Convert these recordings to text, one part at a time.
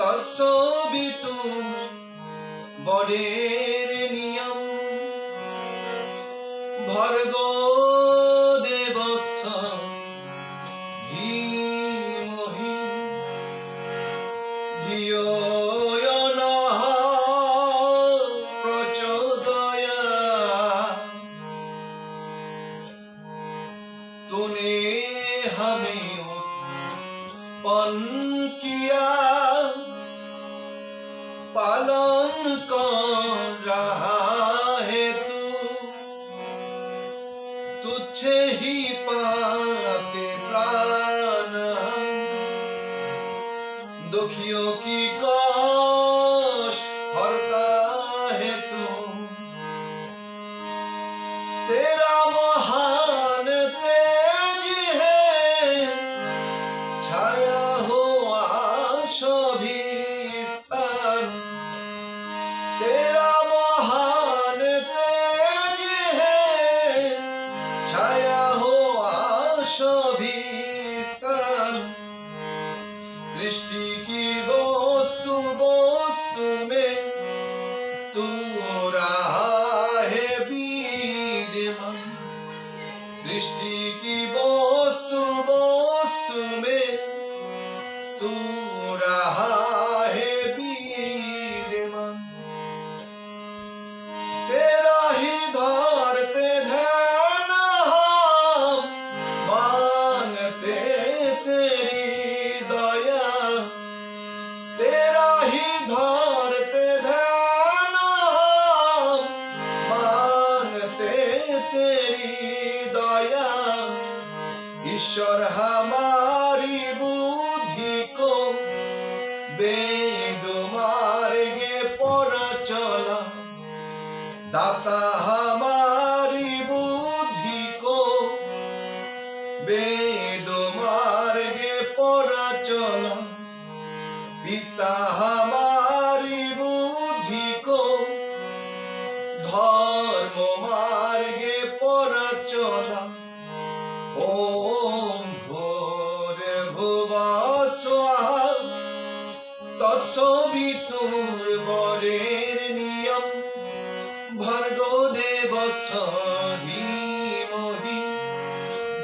তসবিতুম বরের নিয়ম। ভর্গ দেবস্য ধীমহি ধিয়ো তুনে হমে পন কিয়া पालन कर रहा है तू? तुझे ही पाते प्राण दुखियों की कष्ट हरता है तू। तेरा सृष्टि की में तू रहा है सृष्टि की वस्तु वस्तु में तू ঈশ্বর হামারি বুদ্ধি কম। বেদ মার্গে পড়া চলা দাতা হামারি বুদ্ধি কম। বেদ মার্গে পড়া চলা পিতা হামারি বুদ্ধি কম। ধর্ম মার্গে পড়া চলা ও ভুবস তসবি তুর বরের নিয়ম। ভর্গ দেব সহিমহি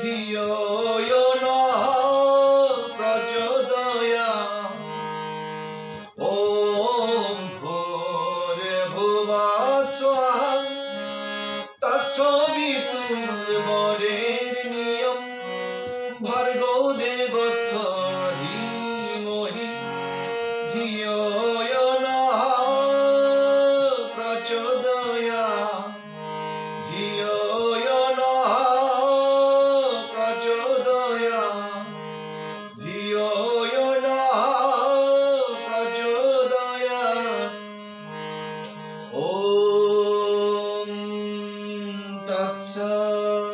ধিয় প্রচোদয়া ওম ভোর ভুবস তসবি তুর বরের নিয়ম। ভর্গ দেব Oh.